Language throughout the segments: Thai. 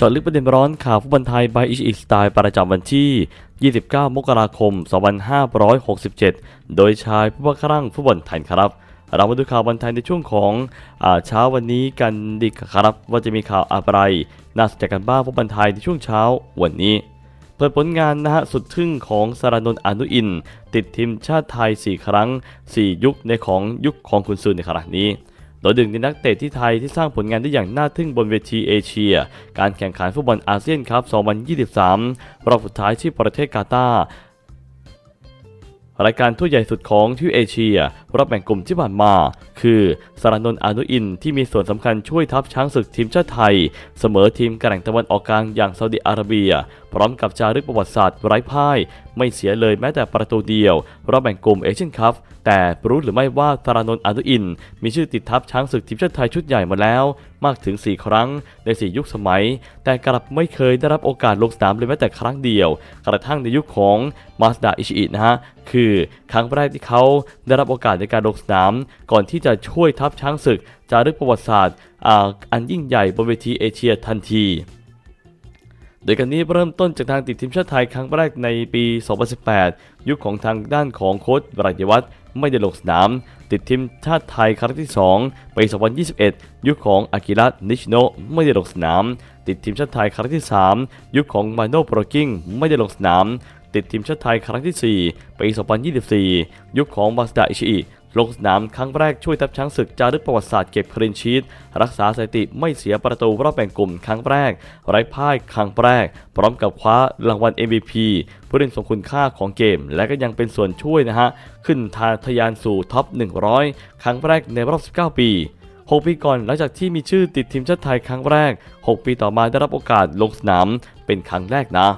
จาะลึกประเด็นร้อนข่าวฟุตบอลไทย by อิชอีสไตล์ประจำวันที่ 29 มกราคม 2567 โดยชายผู้ว่าครั่งฟุตบอลไทยครับ เรามาดูข่าวบอลไทยในช่วงของเช้าวันนี้กันดีครับ ว่าจะมีข่าวอะไรน่าสนใจกันบ้างฟุตบอลไทยในช่วงเช้าวันนี้ เปิดผลงานนะฮะสุดทึ่งของสารนนท์อนุอิน ติดทีมชาติไทย 4 ครั้ง 4 ยุคในของยุคของคุณซูในครั้งนี้ โดยดึงในนักเตะที่ไทยที่สร้างผลงานได้อย่างน่าทึ่งบนเวทีเอเชีย การแข่งขันฟุตบอลอาเซียนครับ 2023 รอบสุดท้ายที่ประเทศกาตาร์รายการทั่วใหญ่สุดของทวีปเอเชีย รอบแบ่งกลุ่มที่ผ่านมา คือสารนนท์อนุอินที่มีส่วนสำคัญช่วยทัพช้างศึกทีมชาติไทย เสมอทีมกระแหล่งตะวันออกกลางอย่างซาอุดิอาระเบีย พร้อมกับจารึกประวัติศาสตร์ไร้พ่าย ไม่เสียเลยแม้แต่ประตูเดียวรอบแบ่งกลุ่มเอเชียนคัพแต่รู้หรือไม่ว่าสารนนท์อนุอิน มีชื่อติดทัพช้างศึกทีมชาติไทยชุดใหญ่มาแล้วมากถึง 4 ครั้งใน 4 ยุคสมัย แต่กลับไม่เคยได้รับโอกาสลงสนามเลยแม้แต่ครั้งเดียว กระทั่งในยุคของมาสดาอิชิอินะฮะคือครั้งแรกที่เขาได้รับโอกาสในการลงสนามก่อนที่จะะช่วยทัพช้างศึกจารึกประวัติศาสตร์อันยิ่งใหญ่บนเวทีเอเชียทันที โดยกันนี้เริ่มต้นจากทางติดทีมชาติไทยครั้งแรกในปี 2018 ยุคของทางด้านของโค้ชบรายวัฒน์ไม่ได้ลงสนาม ติดทีมชาติไทยครั้งที่ 2 ปี 2021 ยุคของอากิระนิชโนไม่ได้ลงสนาม ติดทีมชาติไทยครั้งที่ 3 ยุคของมาโนโปรกิ้งไม่ได้ลงสนาม ติดทีมชาติไทยครั้งที่ 4 ปี 2024 ยุคของมาสดาอิชิ ลงสนามครั้งแรกช่วยทัพช้างศึกจารึกประวัติศาสตร์เก็บคลีนชีตรักษาสถิติไม่เสียประตูรอบแบ่งกลุ่มครั้งแรก ไร้พ่ายครั้งแรก พร้อมกับคว้ารางวัล MVP ผู้เล่นทรงคุณค่าของเกม และก็ยังเป็นส่วนช่วยนะฮะ ขึ้นทาทะยานสู่ท็อป 100 ครั้งแรกในรอบ 19 ปี 6 ปีก่อนหลังจากที่มีชื่อติดทีมชาติไทยครั้งแรก 6 ปีต่อมาได้รับโอกาสลงสนามเป็นครั้งแรกนะ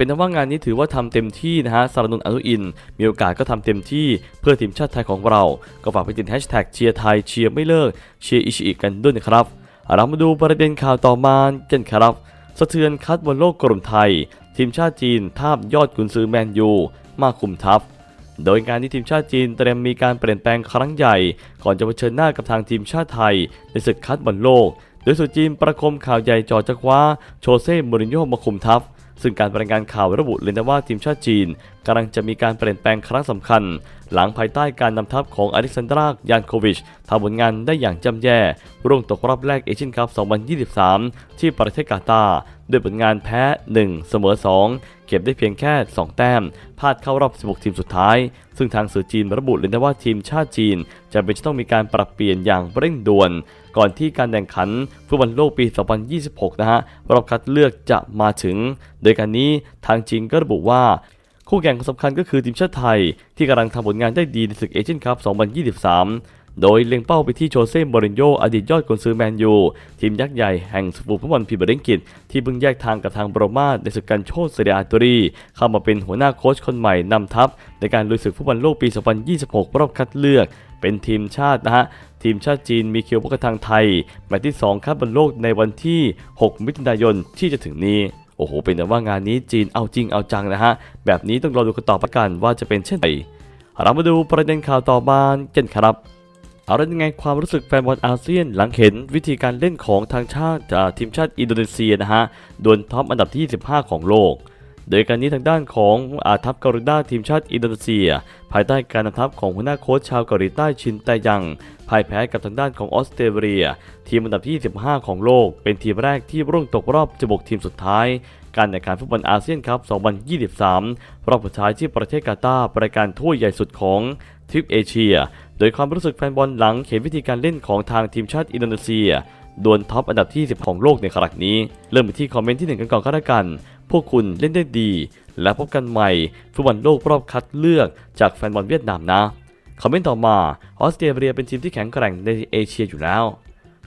เป็นนว่างานนี้ถือว่าทำเต็มที่นะฮะสารนุนอนุอิน มีโอกาสก็ทำเต็มที่เพื่อทีมชาติไทยของเรา ก็ฝากไปติดแฮชแท็กเชียร์ไทยเชียร์ไม่เลิกเชียร์อิชิอิกันด้วยนะครับ เรามาดูประเด็นข่าวต่อมากันครับ สะเทือนคัดบอลโลกกลุ่มไทย ทีมชาติจีนทาบยอดกุนซือแมนยูมาคุมทัพโดยงานที่ทีมชาติจีนเตรียมมีการเปลี่ยนแปลงครั้งใหญ่ ก่อนจะเผชิญหน้ากับทางทีมชาติไทย ในศึกคัดบอลโลก โดยสุจีนประคมข่าวใหญ่จอจะคว้าโชเซ่มูรินโญ่มาคุมทัพ ซึ่งการรายงานข่าวระบุเลยนะว่าทีมชาติจีนกำลังจะมีการเปลี่ยนแปลงครั้งสำคัญ หลังภายใต้การนำทัพของอเล็กซานดรายานโควิชทำผลงานได้อย่างจำแย่ ร่วงตกรอบแรกเอเชียนคัพ 2023 ที่ประเทศกาตาร์ด้วยผลงานแพ้ 1 เสมอ 2 เก็บได้เพียงแค่ 2 แต้มพลาดเข้ารอบ 16 ทีมสุดท้าย ซึ่งทางสื่อจีนระบุเลยนะว่าทีมชาติจีนจะเป็นต้องมีการปรับเปลี่ยนอย่างเร่งด่วน ก่อนที่การแข่งขันฟุตบอลโลกปี 2026 นะฮะรอบคัดเลือกจะมาถึง โดยการนี้ทางจีนก็ระบุว่าคู่แข่งสำคัญก็คือทีมชาติไทย ที่กำลังทำผลงานได้ดีในศึกเอเชียนคัพ 2023 โดยเล็งเป้าไปที่โชเซ่มอรินโญอดีตยอดกุนซือแมนยู ทีมยักษ์ใหญ่แห่งสปูฟุตบอลพรีเร์ลีกอังกฤษที่เพิ่งแยกทางกับทางโบรมาในศึกการโชดเซเรียอาตรี เข้ามาเป็นหัวหน้าโค้ชคนใหม่นำทัพ ในการลุยศึกฟุตบอลโลกปี 2026 รอบคัดเลือก เป็นทีมชาตินะฮะทีมชาติจีนมีคิวพบกับทางไทยแมตช์ที่ 2คัดบอลโลกในวันที่ 6 มิถุนายนที่จะถึงนี้โอ้โห เป็นแต่ว่างานนี้จีนเอาจริงเอาจังนะฮะ แบบนี้ต้องรอดูกันต่อประกันว่าจะเป็นเช่นไรเรามาดูประเด็นข่าวต่อมากันครับ เอาแล้วยังไงความรู้สึกแฟนบอลอาเซียนหลังเห็นวิธีการเล่นของทางชาติทีมชาติอินโดนีเซียนะฮะดวลท็อปอันดับที่ 25 ของโลก โดยการนี้ทางด้านของอาทัพเกาหลีใต้ทีมชาติอินโดนีเซีย ภายใต้การนำทัพของหัวหน้าโค้ชชาวเกาหลีใต้ชินแตยังพ่ายแพ้กับทางด้านของออสเตรเลีย ทีมอันดับที่ 25 ของโลก เป็นทีมแรกที่ร่วงตกรอบ 16 ทีมสุดท้าย การแข่งขันฟุตบอลอาเซียนคัพ2023 รอบสุดท้ายที่ประเทศกาตาร์รายการถ้วยใหญ่สุดของทวีปเอเชีย โดยความรู้สึกแฟนบอลหลังเห็นวิธีการเล่นของทางทีมชาติอินโดนีเซียดวลท็อปอันดับที่ 10 ของโลกในครั้งนี้ เริ่มไปที่คอมเมนต์ที่ 1 กันก่อนก็แล้วกัน พวกคุณเล่นได้ดี และพบกันใหม่ฟุตบอลโลกรอบคัดเลือกจากแฟนบอลเวียดนามนะคอมเมนต์ต่อมาออสเตรเลียเป็นทีมที่แข็งแกร่งในเอเชียอยู่แล้ว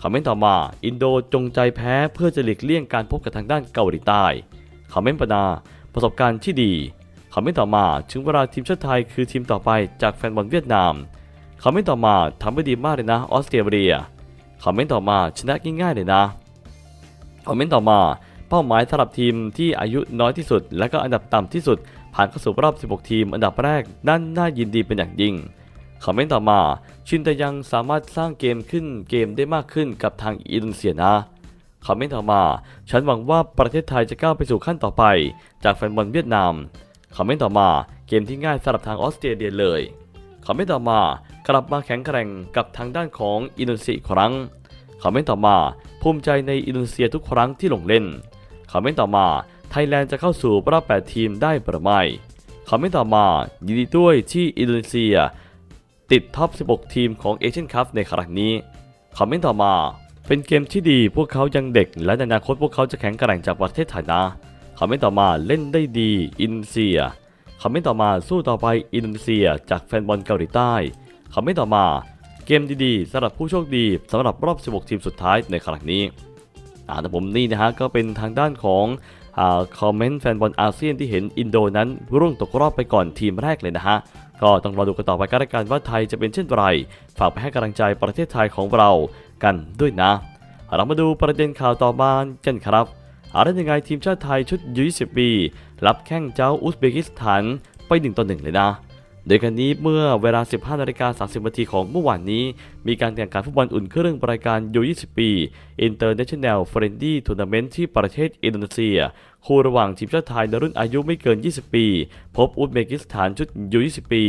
คอมเมนต์ต่อมาอินโดจงใจแพ้เพื่อจะหลีกเลี่ยงการพบกับทางด้านเกาหลีใต้คอมเมนต์ปนาประสบการณ์ที่ดีคอมเมนต์ต่อมาถึงเวลาทีมชาติไทยคือทีมต่อไปจากแฟนบอลเวียดนามคอมเมนต์ต่อมาทำได้ดีมากเลยนะออสเตรเลียคอมเมนต์ต่อมาชนะง่ายๆเลยนะคอมเมนต์ต่อมา เป้าหมายสำหรับทีมที่อายุน้อยที่สุด และก็อันดับต่ำที่สุด ผ่านเข้าสู่รอบ 16 ทีม อันดับแรกนั่นน่ายินดีเป็นอย่างยิ่งคอมเมนต์ต่อมาชินแต่ยังสามารถสร้างเกมขึ้นเกมได้มากขึ้นกับทางอินโดนีเซียนะคอมเมนต์ต่อมา ฉันหวังว่าประเทศไทยจะก้าวไปสู่ขั้นต่อไป จากแฟนบอลเวียดนามคอมเมนต์ต่อมาเกมที่ง่ายสำหรับทางออสเตรเลียเลยคอมเมนต์ต่อมากลับมาแข็งแกร่งกับทางด้านของอินโดนีเซียครั้งคอมเมนต์ต่อมา ภูมิใจในอินโดนีเซียทุกครั้งที่ลงเล่น คอมเมนต์ต่อมาไทยแลนด์จะเข้าสู่รอบ8ทีมได้หรือไม่คอมเมนต์ต่อมา ยินดีด้วยที่อินโดนีเซีย ติดท็อป 16 ทีมของเอเชียนคัพในครั้งนี้คอมเมนต์ต่อมา เป็นเกมที่ดีพวกเขายังเด็ก และในอนาคตพวกเขาจะแข็งแกร่งจากประเทศไทยนะคอมเมนต์ต่อมาเล่นได้ดีอินโดนีเซียคอมเมนต์ต่อมาสู้ต่อไปอินโดนีเซีย จากแฟนบอลเกาหลีใต้คอมเมนต์ต่อมา เกมดีๆสำหรับผู้โชคดีสำหรับรอบ 16 ทีมสุดท้ายในครั้งนี้ อ่าแต่ผมนี่นะฮะก็เป็นทางด้านของอ่าคอมเมนต์แฟนบอลอาเซียนที่เห็นอินโดนั้นร่วงตกรอบไปก่อนทีมแรกเลยนะฮะก็ต้องรอดูกันต่อไปกันละกันว่าไทยจะเป็นเช่นไรฝากไปให้กำลังใจประเทศไทยของเรากันด้วยนะ เรามาดูประเด็นข่าวต่อมากันครับอะไรยังไงทีมชาติไทยชุดยู20ปีรับแข้งเจ้าอุซเบกิสถานไป1ต่อ1เลยนะ โดยกันนี้เมื่อเวลา 15นาฬิกา30นาทีของเมื่อวานนี้ มีการแข่งขันฟุตบอลอุ่นเครื่องรายการยู20 ปี International Friendly Tournament ที่ประเทศอินโดนีเซีย คู่ระหว่างทีมชาติไทยในรุ่นอายุไม่เกิน 20 ปี พบอุซเบกิสถานชุดยู20 ปี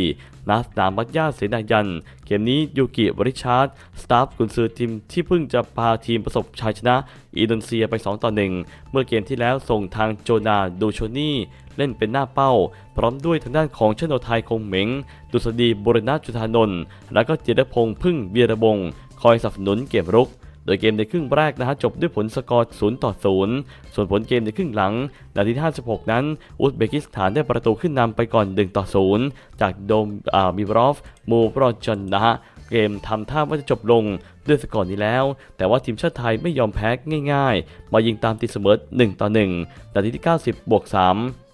นาสนามมัตยาเสนายัน เกมนี้ยูกิบริชาร์ดสตาฟกุนซือทีมที่เพิ่งจะพาทีมประสบชัยชนะ อินโดนีเซียไป 2 ต่อ 1 เมื่อเกมที่แล้วส่งทางโจนาดูโชนี่เล่นเป็นหน้าเป้า พร้อมด้วยทางด้านของชโนไทยคงเหมงดุษฎีบุรณะจุธานนท์และก็เจรพงษ์พึ่งเวียระบง คอยสนับสนุนเกมรุก โดยเกมในครึ่งแรกนะฮะจบด้วยผลสกอร์ 0 ต่อ 0 ส่วนผลเกมในครึ่งหลัง นาทีที่56 นั้น อุซเบกิสถานได้ประตูขึ้นนำไปก่อน 1 ต่อ 0 จากโดมอิบรอฟ มูบรอจนนะฮะเกมทำท่าว่าจะจบลงด้วยสกอร์นี้แล้ว แต่ว่าทีมชาติไทยไม่ยอมแพ้ง่ายๆ มายิงตามตีเสมอ 1 ต่อ1นาทีที่ 90 บวก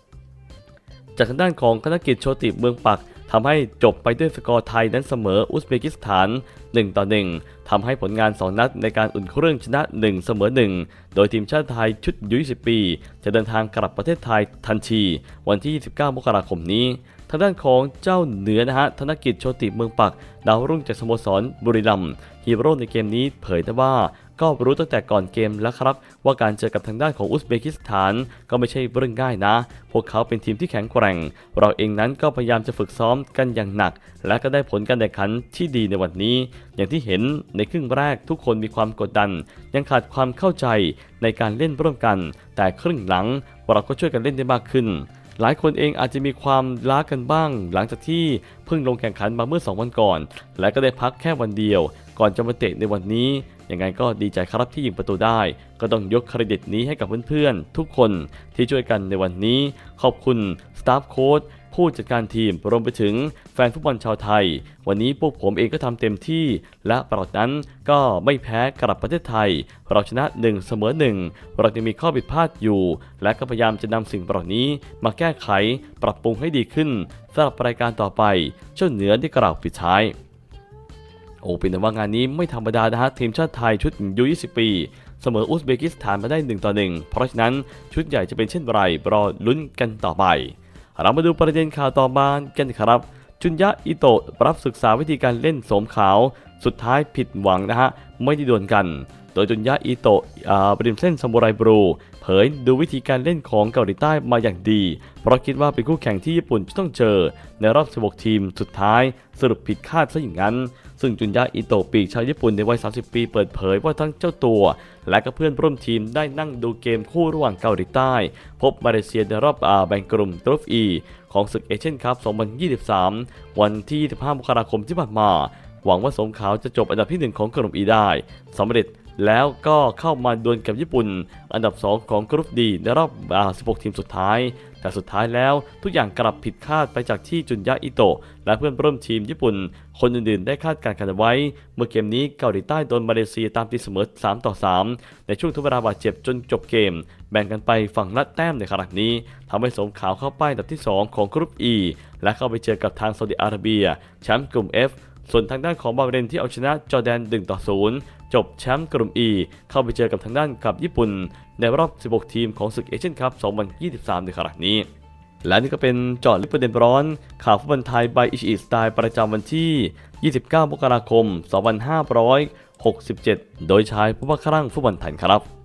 3 จากทางด้านของคณกิจโชติเมืองปัก ทำให้จบไปด้วยสกอร์ไทยนั้นเสมออุซเบกิสถาน 1 ต่อ 1ทำให้ผลงาน 2 นัดในการอุ่นเครื่องชนะ 1 เสมอ 1 โดยทีมชาติไทยชุดยุ20 ปี จะเดินทางกลับประเทศไทยทันที วันที่ 29 มกราคมนี้ทางด้านของเจ้าเหนือนะฮะ ธนกิจโชติเมืองปัก ดาวรุ่งจากสโมสรบุรีรัมย์ฮีโร่ในเกมนี้เผยนะว่า ก็รู้ตั้งแต่ก่อนเกมแล้วครับ ว่าการเจอกับทางด้านของอุซเบกิสถาน ก็ไม่ใช่เรื่องง่ายนะ พวกเขาเป็นทีมที่แข็งแกร่ง เราเองนั้นก็พยายามจะฝึกซ้อมกันอย่างหนัก และก็ได้ผลการแข่งขันที่ดีในวันนี้ อย่างที่เห็นในครึ่งแรกทุกคนมีความกดดัน ยังขาดความเข้าใจในการเล่นร่วมกัน แต่ครึ่งหลังเราก็ช่วยกันเล่นได้มากขึ้นหลายคนเองอาจจะมีความล้ากันบ้าง หลังจากที่เพิ่งลงแข่งขันมาเมื่อ 2 วันก่อน และก็ได้พักแค่วันเดียว ก่อนจะมาเตะในวันนี้ ยังไงก็ดีใจครับที่ยิงประตูได้ ก็ต้องยกเครดิตนี้ให้กับเพื่อนๆ ทุกคนที่ช่วยกันในวันนี้ ขอบคุณสตาฟโค้ชผู้จัดการทีมรวมไปถึงแฟนฟุตบอลชาวไทย วันนี้พวกผมเองก็ทำเต็มที่ และปรากฏนั้นก็ไม่แพ้กลับประเทศไทย เราชนะ1เสมอ1เราจะมีข้อผิดพลาดอยู่ และก็พยายามจะนำสิ่งเหล่านี้มาแก้ไขปรับปรุงให้ดีขึ้นสำหรับรายการต่อไปเจ้าเหนือได้กล่าวปิดท้าย โอเป็นแต่ว่างานนี้ไม่ธรรมดานะฮะทีมชาติไทยชุดยู20 ปี เสมออุซเบกิสถานมาได้1ต่อ1เพราะฉะนั้นชุดใหญ่จะเป็นเช่นไรรอลุ้นกันต่อไป เรามาดูประเด็นข่าวต่อมากันครับจุนยะอิโตะรับศึกษาวิธีการเล่นโสมขาว สุดท้ายผิดหวังนะฮะ ไม่ได้ดวลกัน โดยจุนยะอิโตะบริมเส้นซามูไรบรู เผยดูวิธีการเล่นของเกาหลีใต้มาอย่างดี เพราะคิดว่าเป็นคู่แข่งที่ญี่ปุ่นจะต้องเจอ ในรอบ 16 ทีมสุดท้ายสรุปผิดคาดซะอย่างนั้น ซึ่งจุนยะอิโตะปีกชาวญี่ปุ่นในวัย 30 ปีเปิดเผยว่าทั้งเจ้าตัว และก็เพื่อนร่วมทีมได้นั่งดูเกมคู่ระหว่างเกาหลีใต้ พบมาเลเซียในรอบอาแบ่งกลุ่มกรุ๊ป E ของศึกเอเชียนคัพ 2023 วันที่ 25 มกราคมที่ผ่านมา หวังว่าสงขลาจะจบอันดับที่ 1 ของกลุ่ม E ได้สำเร็จ แล้วก็เข้ามาดวลกับญี่ปุ่น อันดับ 2 ของกรุ๊ป D ในรอบ 16 ทีมสุดท้าย แต่สุดท้ายแล้วทุกอย่างกลับผิดคาดไปจากที่จุนยะอิโตะและเพื่อนร่วมทีมญี่ปุ่น คนอื่นๆ ได้คาดการณ์กันไว้ เมื่อเกมนี้เกาหลีใต้โดนมาเลเซียตามตีเสมอ 3 ต่อ 3 ในช่วงทดเวลาบาดเจ็บจนจบเกม แบ่งกันไปฝั่งละแต้มในขณะนี้ทำให้สงขลาเข้าป้ายอันดับที่ 2 ของกรุ๊ป E และเข้าไปเจอกับทางซาอุดิอาระเบียแชมป์กลุ่ม F ส่วนทางด้านของบาเรนที่เอาชนะจอร์แดน 1 ต่อ 0 จบแชมป์กลุ่ม E เข้าไปเจอกับทางด้านกับญี่ปุ่น ในรอบ 16 ทีมของศึกเอเชียนคัพ 2023 ในขณะนี้ และนี่ก็เป็นจอดลึกประเด็นร้อน ข่าวฟุตบอลไทย by อิชิอิสไตล์ประจำวันที่ 29 มกราคม 2567 โดยชายผู้ว่าครั่งฟุตบอลไทยครับ